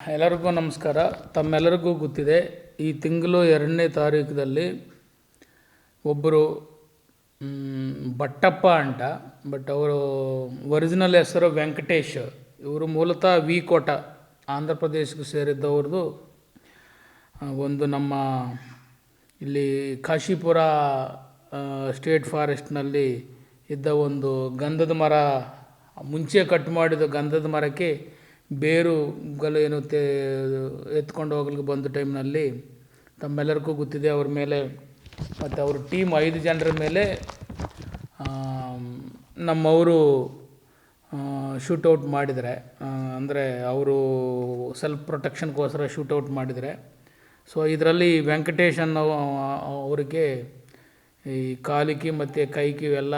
ಎಲ್ಲರಿಗೂ ನಮಸ್ಕಾರ. ತಮ್ಮೆಲ್ಲರಿಗೂ ಗೊತ್ತಿದೆ, ಈ ತಿಂಗಳು ಎರಡನೇ ತಾರೀಕದಲ್ಲಿ ಒಬ್ಬರು ಭಟ್ಟಪ್ಪ ಅಂತ, ಬಟ್ ಅವರು ಒರಿಜಿನಲ್ ಹೆಸರು ವೆಂಕಟೇಶ್. ಇವರು ಮೂಲತಃ ವಿ ಕೋಟ, ಆಂಧ್ರ ಪ್ರದೇಶಕ್ಕೆ ಸೇರಿದ್ದವ್ರದ್ದು ಒಂದು ನಮ್ಮ ಇಲ್ಲಿ ಕಾಶಿಪುರ ಸ್ಟೇಟ್ ಫಾರೆಸ್ಟ್ನಲ್ಲಿ ಇದ್ದ ಒಂದು ಗಂಧದ ಮರ, ಮುಂಚೆ ಕಟ್ ಮಾಡಿದ ಗಂಧದ ಮರಕ್ಕೆ ಬೇರುಗಳು ಏನು ತೇ, ಎತ್ಕೊಂಡು ಹೋಗ್ಲಿಕ್ಕೆ ಬಂದ ಟೈಮ್ನಲ್ಲಿ ತಮ್ಮೆಲ್ಲರಿಗೂ ಗೊತ್ತಿದೆ ಅವ್ರ ಮೇಲೆ ಮತ್ತು ಅವ್ರ ಟೀಮ್ ಐದು ಜನರ ಮೇಲೆ ನಮ್ಮವರು ಶೂಟೌಟ್ ಮಾಡಿದರೆ. ಅಂದರೆ ಅವರು ಸೆಲ್ಫ್ ಪ್ರೊಟೆಕ್ಷನ್ಗೋಸ್ಕರ ಶೂಟೌಟ್ ಮಾಡಿದರೆ. ಸೊ ಇದರಲ್ಲಿ ವೆಂಕಟೇಶ್ ಅನ್ನೋ ಅವರಿಗೆ ಈ ಕಾಲಿಗೆ ಮತ್ತು ಕೈಕಿ ಇವೆಲ್ಲ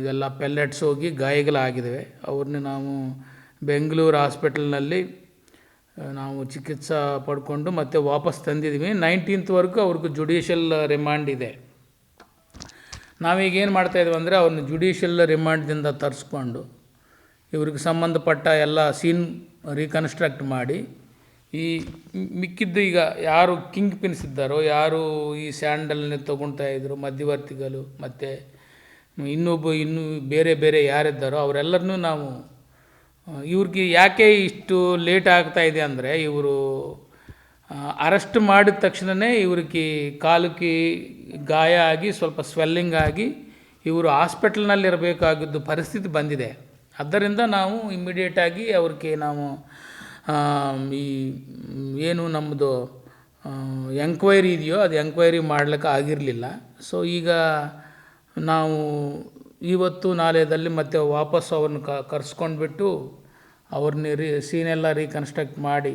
ಇದೆಲ್ಲ ಪೆಲ್ಲೆಟ್ಸ್ ಹೋಗಿ ಗಾಯಗಳಾಗಿದ್ದಾವೆ. ಅವ್ರನ್ನ ನಾವು ಬೆಂಗಳೂರು ಹಾಸ್ಪಿಟಲ್ನಲ್ಲಿ ನಾವು ಚಿಕಿತ್ಸೆ ಪಡ್ಕೊಂಡು ಮತ್ತೆ ವಾಪಸ್ ತಂದಿದ್ದೀವಿ. ನೈನ್ಟೀನ್ತ್ವರೆಗೂ ಅವ್ರಿಗೆ ಜುಡಿಷಿಯಲ್ ರಿಮಾಂಡ್ ಇದೆ. ನಾವೀಗೇನು ಏನು ಇದ್ದೀವಿ ಅಂದರೆ ಅವ್ರನ್ನ ಜುಡಿಷಿಯಲ್ ರಿಮಾಂಡ್ದಿಂದ ತರಿಸ್ಕೊಂಡು ಇವ್ರಿಗೆ ಸಂಬಂಧಪಟ್ಟ ಎಲ್ಲ ಸೀನ್ ರೀಕನ್ಸ್ಟ್ರಕ್ಟ್ ಮಾಡಿ, ಈ ಮಿಕ್ಕಿದ್ದು ಈಗ ಯಾರು ಕಿಂಗ್ ಪಿನ್ಸ್ ಇದ್ದಾರೋ, ಯಾರು ಈ ಸ್ಯಾಂಡಲ್ನ ತೊಗೊಳ್ತಾ ಇದ್ದರು ಮಧ್ಯವರ್ತಿಗಳು, ಮತ್ತು ಇನ್ನೊಬ್ಬ, ಇನ್ನೂ ಬೇರೆ ಬೇರೆ ಯಾರಿದ್ದಾರೋ, ಅವರೆಲ್ಲರನ್ನೂ ನಾವು ಇವ್ರಿಗೆ ಯಾಕೆ ಇಷ್ಟು ಲೇಟ್ ಆಗ್ತಾ ಇದೆ ಅಂದರೆ ಇವರು ಅರೆಸ್ಟ್ ಮಾಡಿದ ತಕ್ಷಣವೇ ಇವ್ರಿಗೆ ಕಾಲಕ್ಕೆ ಗಾಯ ಆಗಿ, ಸ್ವಲ್ಪ ಸ್ವೆಲ್ಲಿಂಗ್ ಆಗಿ ಇವರು ಹಾಸ್ಪಿಟಲ್ನಲ್ಲಿರಬೇಕಾಗಿದ್ದು ಪರಿಸ್ಥಿತಿ ಬಂದಿದೆ. ಆದ್ದರಿಂದ ನಾವು ಇಮ್ಮಿಡಿಯೇಟಾಗಿ ಅವ್ರಿಗೆ ನಾವು ಈ, ಏನು ನಮ್ಮದು ಎಂಕ್ವೈರಿ ಇದೆಯೋ ಅದು ಎಂಕ್ವೈರಿ ಮಾಡ್ಲಿಕ್ಕೆ ಆಗಿರಲಿಲ್ಲ. ಸೊ ಈಗ ನಾವು ಇವತ್ತು ನಾಳೆದಲ್ಲಿ ಮತ್ತೆ ವಾಪಸ್ ಅವ್ರನ್ನ ಕರ್ಸ್ಕೊಂಡ್ಬಿಟ್ಟು ಅವ್ರನ್ನ ರೀ, ಸೀನೆಲ್ಲ ರೀಕನ್ಸ್ಟ್ರಕ್ಟ್ ಮಾಡಿ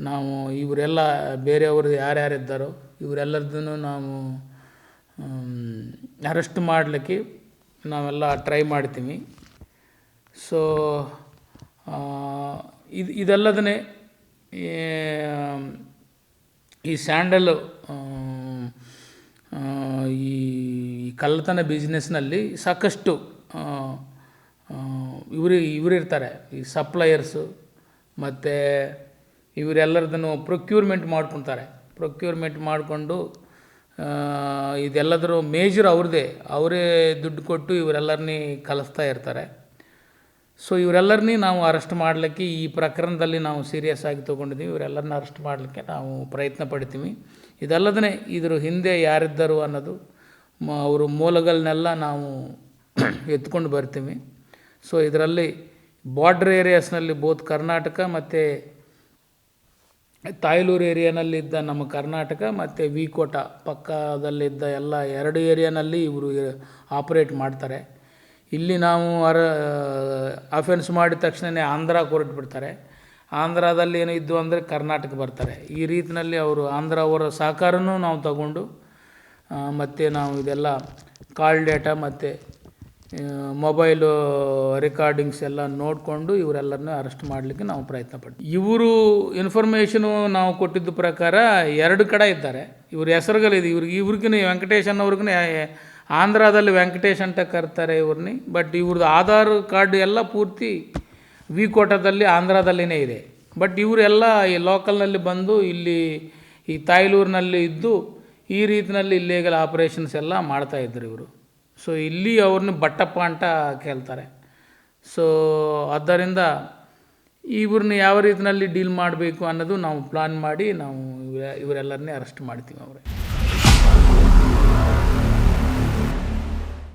ನಾವು ಇವರೆಲ್ಲ ಬೇರೆಯವರು ಯಾರ್ಯಾರಿದ್ದಾರೋ ಇವರೆಲ್ಲರದನ್ನು ನಾವು ಅರೆಸ್ಟ್ ಮಾಡಲಿಕ್ಕೆ ನಾವೆಲ್ಲ ಟ್ರೈ ಮಾಡ್ತೀವಿ. ಸೊ ಇದು ಇದಲ್ಲದೇ ಈ ಸ್ಯಾಂಡಲ್ ಕಳ್ಳತನ ಬಿಸ್ನೆಸ್ನಲ್ಲಿ ಸಾಕಷ್ಟು ಇವರು ಇವರಿರ್ತಾರೆ ಈ ಸಪ್ಲೈಯರ್ಸು ಮತ್ತು ಇವರೆಲ್ಲರದನ್ನು ಪ್ರೊಕ್ಯೂರ್ಮೆಂಟ್ ಮಾಡ್ಕೊತಾರೆ. ಪ್ರೊಕ್ಯೂರ್ಮೆಂಟ್ ಮಾಡಿಕೊಂಡು ಇದೆಲ್ಲದರೂ ಮೇಜರ್ ಅವ್ರದ್ದೇ. ಅವರೇ ದುಡ್ಡು ಕೊಟ್ಟು ಇವರೆಲ್ಲರನ್ನೇ ಕಲಿಸ್ತಾ ಇರ್ತಾರೆ. ಸೊ ಇವರೆಲ್ಲರನ್ನೇ ನಾವು ಅರೆಸ್ಟ್ ಮಾಡಲಿಕ್ಕೆ ಈ ಪ್ರಕರಣದಲ್ಲಿ ನಾವು ಸೀರಿಯಸ್ ಆಗಿ ತೊಗೊಂಡಿದ್ದೀವಿ. ಇವರೆಲ್ಲರನ್ನ ಅರೆಸ್ಟ್ ಮಾಡಲಿಕ್ಕೆ ನಾವು ಪ್ರಯತ್ನ ಪಡ್ತೀವಿ. ಇದಲ್ಲದೇ ಇದ್ರ ಹಿಂದೆ ಯಾರಿದ್ದರು ಅನ್ನೋದು ಅವರು ಮೂಲಗಳನ್ನೆಲ್ಲ ನಾವು ಎತ್ಕೊಂಡು ಬರ್ತೀವಿ. ಸೊ ಇದರಲ್ಲಿ ಬಾರ್ಡ್ರ್ ಏರಿಯಾಸ್ನಲ್ಲಿ ಬೋತ್ ಕರ್ನಾಟಕ ಮತ್ತು ತಾಯ್ಲೂರು ಏರಿಯಾನಲ್ಲಿದ್ದ ನಮ್ಮ ಕರ್ನಾಟಕ ಮತ್ತು ವಿಕೋಟ ಪಕ್ಕದಲ್ಲಿದ್ದ ಎಲ್ಲ ಎರಡು ಏರಿಯಾನಲ್ಲಿ ಇವರು ಆಪರೇಟ್ ಮಾಡ್ತಾರೆ. ಇಲ್ಲಿ ನಾವು ಅರ ಅಫೆನ್ಸ್ ಮಾಡಿದ ತಕ್ಷಣವೇ ಆಂಧ್ರ ಹೊರಟ್ಬಿಡ್ತಾರೆ ಆಂಧ್ರದಲ್ಲಿ ಏನು ಇದ್ದು ಅಂದರೆ ಕರ್ನಾಟಕ ಬರ್ತಾರೆ. ಈ ರೀತಿಯಲ್ಲಿ ಅವರು ಆಂಧ್ರ ಅವರ ಸಹಕಾರನೂ ನಾವು ತಗೊಂಡು ಮತ್ತು ನಾವು ಇದೆಲ್ಲ ಕಾಲ್ ಡೇಟಾ ಮತ್ತು ಮೊಬೈಲು ರೆಕಾರ್ಡಿಂಗ್ಸ್ ಎಲ್ಲ ನೋಡಿಕೊಂಡು ಇವರೆಲ್ಲರನ್ನೂ ಅರೆಸ್ಟ್ ಮಾಡಲಿಕ್ಕೆ ನಾವು ಪ್ರಯತ್ನ ಪಡ್ತೀವಿ ಇವರು ಇನ್ಫಾರ್ಮೇಷನು ನಾವು ಕೊಟ್ಟಿದ್ದ ಪ್ರಕಾರ ಎರಡು ಕಡೆ ಇದ್ದಾರೆ. ಇವ್ರ ಹೆಸರುಗಳಿದೆ ಇವ್ರಿಗೆ ಇವ್ರಿಗಿನ ವೆಂಕಟೇಶ್ ಅನ್ನೋರ್ಗೂ ಆಂಧ್ರದಲ್ಲಿ ವೆಂಕಟೇಶ್ ಅಂತ ಕರ್ತಾರೆ ಇವ್ರನ್ನ ಬಟ್ ಇವ್ರದ್ದು ಆಧಾರ್ ಕಾರ್ಡ್ ಎಲ್ಲ ಪೂರ್ತಿ ವಿ ಕೋಟದಲ್ಲಿ ಆಂಧ್ರದಲ್ಲಿನೇ ಇದೆ. ಬಟ್ ಇವರೆಲ್ಲ ಈ ಲೋಕಲ್ನಲ್ಲಿ ಬಂದು ಇಲ್ಲಿ ಈ ತಾಯ್ಲೂರಿನಲ್ಲಿ ಇದ್ದು ಈ ರೀತಿಯಲ್ಲಿ ಇಲ್ಲೀಗಲ್ ಆಪರೇಷನ್ಸ್ ಎಲ್ಲ ಮಾಡ್ತಾಯಿದ್ರು ಇವರು. ಸೊ ಇಲ್ಲಿ ಅವ್ರನ್ನ ಬಟ್ಟಪ್ಪ ಅಂತ ಕೇಳ್ತಾರೆ. ಸೊ ಆದ್ದರಿಂದ ಇವ್ರನ್ನ ಯಾವ ರೀತಿಯಲ್ಲಿ ಡೀಲ್ ಮಾಡಬೇಕು ಅನ್ನೋದು ನಾವು ಪ್ಲಾನ್ ಮಾಡಿ ನಾವು ಇವ ಇವರೆಲ್ಲರನ್ನೇ ಅರೆಸ್ಟ್ ಮಾಡ್ತೀವಿ ಅವರೇ.